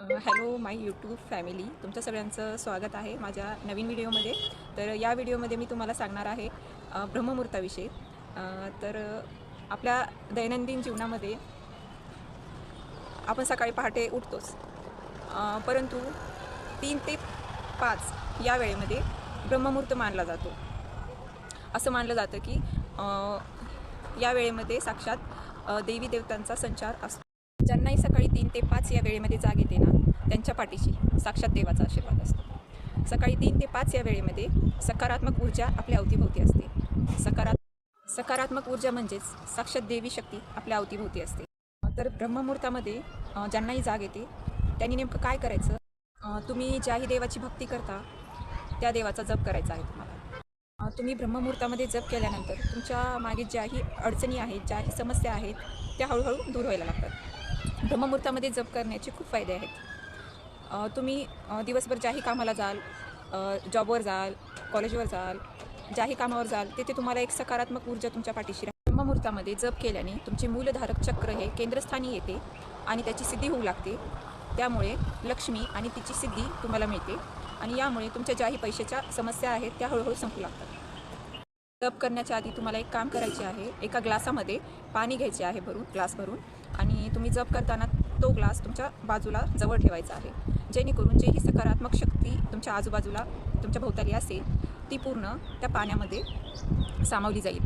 Hello माय YouTube family तुमच्या सगळ्यांचं स्वागत आहे माझ्या नवीन व्हिडिओमध्ये. तर या व्हिडिओमध्ये मी तुम्हाला सांगणार आहे ब्रह्ममुहूर्ताविषयी. तर आपल्या दैनंदिन जीवनामध्ये आपण सकाळी पहाटे उठतोच. परंतु तीन ते पाच या वेळेमध्ये ब्रह्ममुहूर्त मानला जातो. असं मानलं जातं की या वेळेमध्ये साक्षात देवी देवतांचा संचार असतो. ज्यांनाही सकाळी तीन ते पाच या वेळेमध्ये जाग येते ना त्यांच्या पाठीशी साक्षात देवाचा आशीर्वाद असतो. सकाळी तीन ते पाच या वेळेमध्ये सकारात्मक ऊर्जा आपल्या अवतीभोवती असते. सकारात सकारात्मक ऊर्जा म्हणजेच साक्षात देवी शक्ती आपल्या अवतीभोवती असते. तर ब्रह्ममुहूर्तामध्ये ज्यांनाही जाग येते त्यांनी नेमकं काय करायचं? तुम्ही ज्याही देवाची भक्ती करता त्या देवाचा जप करायचा आहे तुम्हाला. तुम्ही ब्रह्ममुहूर्तामध्ये जप केल्यानंतर तुमच्या मागे ज्याही अडचणी आहेत ज्याही समस्या आहेत त्या हळूहळू दूर व्हायला लागतात. ब्रह्ममुहूर्तामध्ये जप करण्याचे खूप फायदे आहेत. तुम्ही दिवसभर ज्याही कामाला जाल जॉबवर जाल कॉलेजवर जाल ज्याही कामावर जाल तिथे तुम्हाला एक सकारात्मक ऊर्जा तुमच्या पाठीशी राहते ब्रह्ममुहूर्तामध्ये जप केल्याने तुमचे मूलधारक चक्र हे केंद्रस्थानी येते आणि त्याची सिद्धी होऊ लागते. त्यामुळे लक्ष्मी आणि तिची सिद्धी तुम्हाला मिळते आणि यामुळे तुमच्या ज्याही पैशाच्या समस्या आहेत त्या हळूहळू संपू लागतात. जप करण्याच्या आधी तुम्हाला एक काम करायचे आहे. एका ग्लासामध्ये पाणी घ्यायचे आहे भरून ग्लास भरून. आणि तुम्ही जप करताना तो ग्लास तुमच्या बाजूला जवळ ठेवायचा आहे. जेणेकरून जी ही सकारात्मक शक्ती तुमच्या आजूबाजूला तुमच्या भोवताली असेल ती पूर्ण त्या पाण्यामध्ये सामावली जाईल.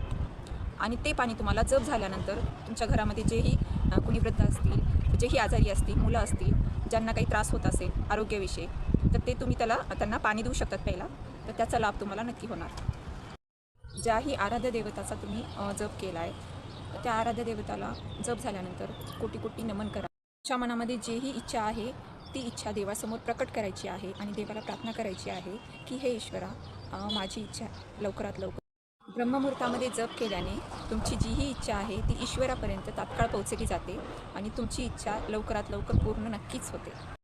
आणि ते पाणी तुम्हाला जप झाल्यानंतर तुमच्या घरामध्ये जेही कुणी वृद्ध असतील जेही आजारी असतील मुलं असतील ज्यांना काही त्रास होत असेल आरोग्याविषयी तर ते तुम्ही त्याला त्यांना पाणी देऊ शकतात पहिला. तर त्याचा लाभ तुम्हाला नक्की होणार. ज्याही आराध्य देवताचा तुम्ही जप केला आहे त्या आराध्य देवताला जप झाल्यानंतर कोटी कोटी नमन करा. तुमच्या मनामध्ये जेही इच्छा आहे ती इच्छा देवासमोर प्रकट करायची आहे आणि देवाला प्रार्थना करायची आहे की हे ईश्वरा माझी इच्छा लवकरात लवकर. ब्रह्ममुहूर्तामध्ये जप केल्याने तुमची जीही इच्छा आहे ती ईश्वरापर्यंत तात्काळ पोहोचली जाते आणि तुमची इच्छा लवकरात लवकर पूर्ण नक्कीच होते.